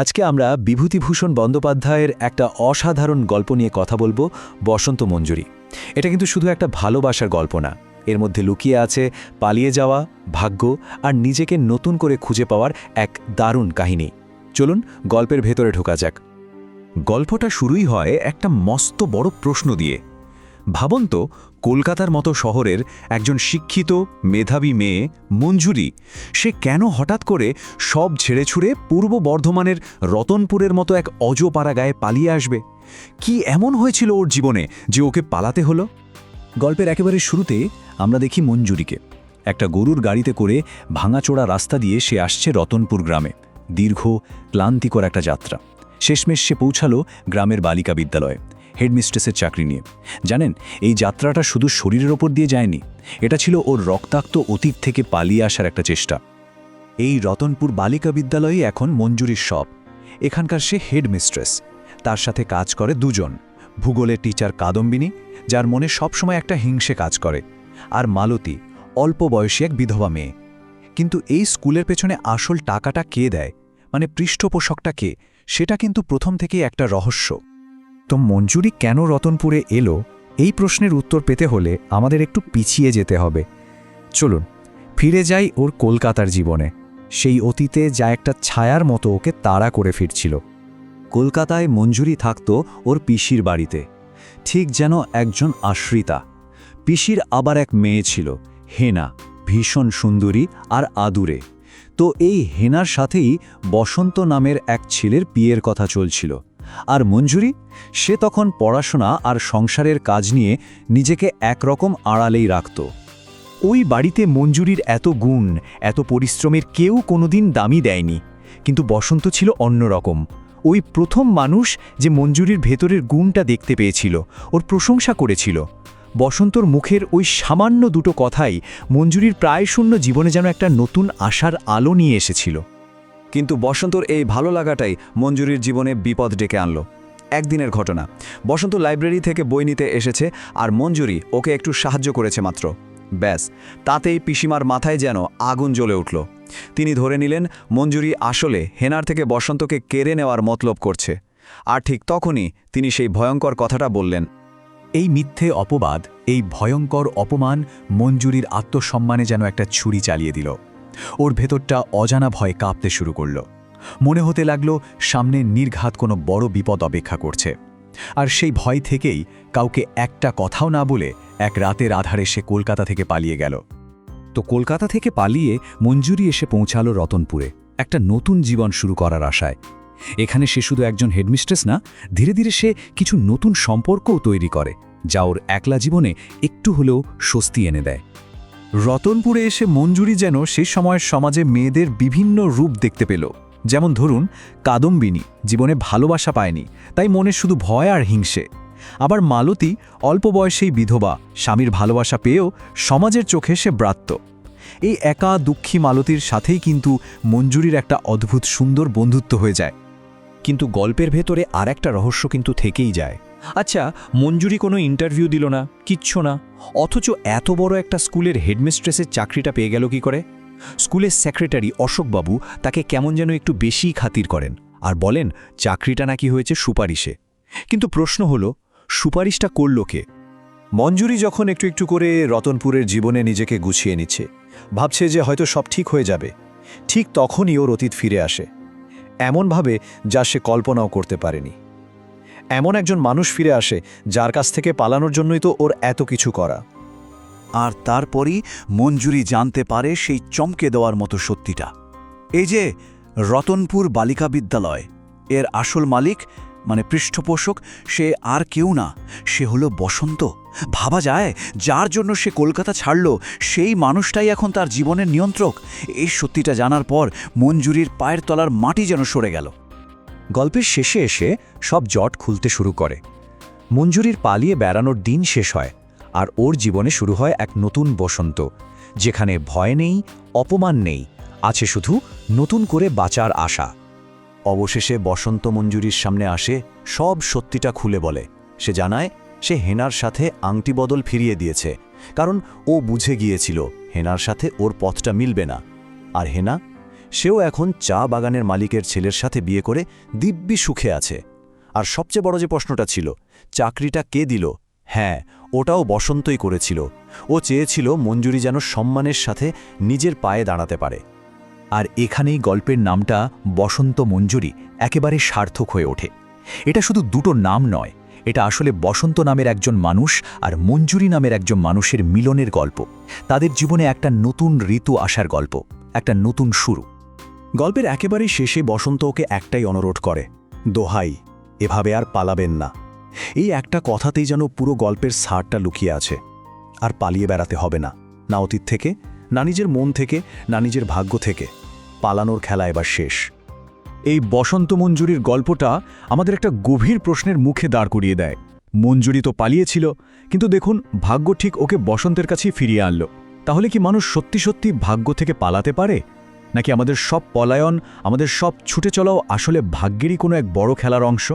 আজকে আমরা বিভূতিভূষণ বন্দ্যোপাধ্যায়ের একটা অসাধারণ গল্প নিয়ে কথা বলব বসন্ত মঞ্জুরি। এটা কিন্তু শুধু একটা ভালোবাসার গল্প না, এর মধ্যে লুকিয়ে আছে পালিয়ে যাওয়া, ভাগ্য আর নিজেকে নতুন করে খুঁজে পাওয়ার এক দারুণ কাহিনী। চলুন গল্পের ভেতরে ঢোকা যাক। গল্পটা শুরুই হয় একটা মস্ত বড় প্রশ্ন দিয়ে। ভাবন তো, কলকাতার মতো শহরের একজন শিক্ষিত মেধাবী মেয়ে মঞ্জুরি, সে কেন হঠাৎ করে সব ছেড়ে ছুড়ে পূর্ব বর্ধমানের রতনপুরের মতো এক অজপাড়া গায়ে পালিয়ে আসবে? কি এমন হয়েছিল ওর জীবনে যে ওকে পালাতে হলো? গল্পের একেবারে শুরুতে আমরা দেখি মঞ্জুরিকে। একটা গরুর গাড়িতে করে ভাঙাচোড়া রাস্তা দিয়ে সে আসছে রতনপুর গ্রামে। দীর্ঘ, ক্লান্তিকর একটা যাত্রা। শেষমেশ সে পৌঁছালো গ্রামের বালিকা বিদ্যালয়ে। হেডমিস্ট্রেসের চাকরি নিয়ে। জানেন, এই যাত্রাটা শুধু শরীরের ওপর দিয়ে যায়নি, এটা ছিল ওর রক্তাক্ত অতীত থেকে পালিয়ে আসার একটা চেষ্টা। এই রতনপুর বালিকা বিদ্যালয়ে এখন মঞ্জুরির সব। এখানকার সে হেডমিস্ট্রেস। তার সাথে কাজ করে দুজন, ভূগোলের টিচার কাদম্বিনী, যার মনে সবসময় একটা হিংসে কাজ করে, আর মালতী, অল্প বয়সী এক বিধবা মেয়ে। কিন্তু এই স্কুলের পেছনে আসল টাকাটা কে দেয়? মানে পৃষ্ঠপোষকটা কে? সেটা কিন্তু প্রথম থেকেই একটা রহস্য। তো মঞ্জুরি কেন রতনপুরে এলো, এই প্রশ্নের উত্তর পেতে হলে আমাদের একটু পিছিয়ে যেতে হবে। চলুন, ফিরে যাই ওর কলকাতার জীবনে। সেই অতীতে যা একটা ছায়ার মতো ওকে তাড়া করে ফিরছিল। কলকাতায় মঞ্জুরি থাকত ওর পিসির বাড়িতে। ঠিক যেন একজন আশ্রিতা। পিসির আবার এক মেয়ে ছিল, হেনা, ভীষণ সুন্দরী আর আদুরে। তো এই হেনার সাথেই বসন্ত নামের এক ছেলের বিয়ের কথা চলছিল। আর মঞ্জুরি? সে তখন পড়াশোনা আর সংসারের কাজ নিয়ে নিজেকে একরকম আড়ালেই রাখত। ওই বাড়িতে মঞ্জুরির এত গুণ, এত পরিশ্রমের কেউ কোনোদিন দামি দেয়নি। কিন্তু বসন্ত ছিল অন্যরকম। ওই প্রথম মানুষ যে মঞ্জুরির ভেতরের গুণটা দেখতে পেয়েছিল, ওর প্রশংসা করেছিল। বসন্তর মুখের ওই সামান্য দুটো কথাই মঞ্জুরির প্রায় শূন্য জীবনে যেন একটা নতুন আশার আলো নিয়ে এসেছিল। কিন্তু বসন্তর এই ভালো লাগাটাই মঞ্জুরির জীবনে বিপদ ডেকে আনলো। একদিনের ঘটনা। বসন্ত লাইব্রেরি থেকে বই নিতে এসেছে আর মঞ্জুরি ওকে একটু সাহায্য করেছে মাত্র। ব্যাস, তাতেই পিসিমার মাথায় যেন আগুন জ্বলে উঠল। তিনি ধরে নিলেন, মঞ্জুরি আসলে হেনার থেকে বসন্তকে কেড়ে নেওয়ার মতলব করছে। আর ঠিক তখনই তিনি সেই ভয়ঙ্কর কথাটা বললেন, এই মিথ্যে অপবাদ, এই ভয়ঙ্কর অপমান মঞ্জুরির আত্মসম্মানে যেন একটা ছুরি চালিয়ে দিল। ওর ভেতরটা অজানা ভয় কাঁপতে শুরু করল। মনে হতে লাগল সামনে নির্ঘাত কোনো বড় বিপদ অপেক্ষা করছে। আর সেই ভয় থেকেই কাউকে একটা কথাও না বলে এক রাতের আধারে সে কলকাতা থেকে পালিয়ে গেল। তো কলকাতা থেকে পালিয়ে মঞ্জুরি এসে পৌঁছালো রতনপুরে। একটা নতুন জীবন শুরু করার আশায়। এখানে সে শুধু একজন হেডমিস্ট্রেস না, ধীরে ধীরে সে কিছু নতুন সম্পর্কও তৈরি করে, যা ওর একলা জীবনে একটু হলেও স্বস্তি এনে দেয়। রতনপুরে এসে মঞ্জুরি যেন সে সময়ের সমাজে মেয়েদের বিভিন্ন রূপ দেখতে পেল। যেমন ধরুন, কাদম্বিনী, জীবনে ভালোবাসা পায়নি, তাই মনে শুধু ভয় আর হিংসে। আবার মালতী, অল্প বয়সেই বিধবা, স্বামীর ভালোবাসা পেয়েও সমাজের চোখে সে ব্রাত্য। এই একা দুঃখী মালতীর সাথেই কিন্তু মঞ্জুরির একটা অদ্ভুত সুন্দর বন্ধুত্ব হয়ে যায়। কিন্তু গল্পের ভেতরে আর একটা রহস্য কিন্তু থেকেই যায়। আচ্ছা মঞ্জুরি কোনো ইন্টারভিউ দিল না, কিচ্ছু না। অথচ এত বড় একটা স্কুলের হেডমিস্ট্রেসের চাকরিটা পেয়ে গেল কি করে? স্কুলের সেক্রেটারি অশোকবাবু তাকে কেমন যেন একটু বেশিই খাতির করেন আর বলেন, চাকরিটা নাকি হয়েছে সুপারিশে। কিন্তু প্রশ্ন হলো, সুপারিশটা করল কে? মঞ্জুরি যখন একটু একটু করে রতনপুরের জীবনে নিজেকে গুছিয়ে নিচ্ছে, ভাবছে যে হয়তো সব ঠিক হয়ে যাবে। ঠিক তখনই ওর অতীত ফিরে আসে। এমনভাবে যা সে কল্পনাও করতে পারেনি। এমন একজন মানুষ ফিরে আসে যার কাছ থেকে পালানোর জন্যই তো ওর এত কিছু করা। আর তারপরই মঞ্জুরি জানতে পারে সেই চমকে দেওয়ার মতো সত্যিটা। এই যে রতনপুর বালিকা বিদ্যালয়, এর আসল মালিক মানে পৃষ্ঠপোষক, সে আর কেউ না, সে হলো বসন্ত। ভাবা যায়, যার জন্য সে কলকাতা ছাড়ল, সেই মানুষটাই এখন তার জীবনের নিয়ন্ত্রক। এই সত্যিটা জানার পর মঞ্জুরির পায়ের তলার মাটি যেন সরে গেল। গল্পের শেষে এসে সব জট খুলতে শুরু করে। মঞ্জুরির পালিয়ে বেড়ানোর দিন শেষ হয় আর ওর জীবনে শুরু হয় এক নতুন বসন্ত, যেখানে ভয় নেই, অপমান নেই, আছে শুধু নতুন করে বাঁচার আশা। অবশেষে বসন্ত মঞ্জুরির সামনে আসে, সব সত্যিটা খুলে বলে। সে জানায়, সে হেনার সাথে আংটি বদল ফিরিয়ে দিয়েছে, কারণ ও বুঝে গিয়েছিল, হেনার সাথে ওর পথটা মিলবে না। আর হেনা সেও এখন চা বাগানের মালিকের ছেলের সাথে বিয়ে করে দিব্যি সুখে আছে। আর সবচেয়ে বড় যে প্রশ্নটা ছিল, চাকরিটা কে দিল? হ্যাঁ ওটাও বসন্তই করেছিল। ও চেয়েছিল মঞ্জুরি যেন সম্মানের সাথে নিজের পায়ে দাঁড়াতে পারে। আর এখানেই গল্পের নামটা বসন্ত মঞ্জুরি একেবারে সার্থক হয়ে ওঠে। এটা শুধু দুটো নাম নয়, এটা আসলে বসন্ত নামের একজন মানুষ আর মঞ্জুরি নামের একজন মানুষের মিলনের গল্প। তাদের জীবনে একটা নতুন ঋতু আসার গল্প, একটা নতুন শুরু। গল্পের একেবারেই শেষে বসন্ত ওকে একটাই অনুরোধ করে, দোহাই, এভাবে আর পালাবেন না। এই একটা কথাতেই যেন পুরো গল্পের সারটা লুকিয়ে আছে। আর পালিয়ে বেড়াতে হবে না। না অতীত থেকে, না নিজের মন থেকে, না নিজের ভাগ্য থেকে। পালানোর খেলা এবার শেষ। এই বসন্ত মঞ্জুরির গল্পটা আমাদের একটা গভীর প্রশ্নের মুখে দাঁড় করিয়ে দেয়। মঞ্জুরি তো পালিয়েছিল, কিন্তু দেখুন, ভাগ্য ঠিক ওকে বসন্তের কাছেই ফিরিয়ে আনলো। তাহলে কি মানুষ সত্যি সত্যি ভাগ্য থেকে পালাতে পারে? নাকি আমাদের সব পলায়ন, আমাদের সব ছুটে চলাও আসলে ভাগ্যেরই কোনো এক বড় খেলার অংশ?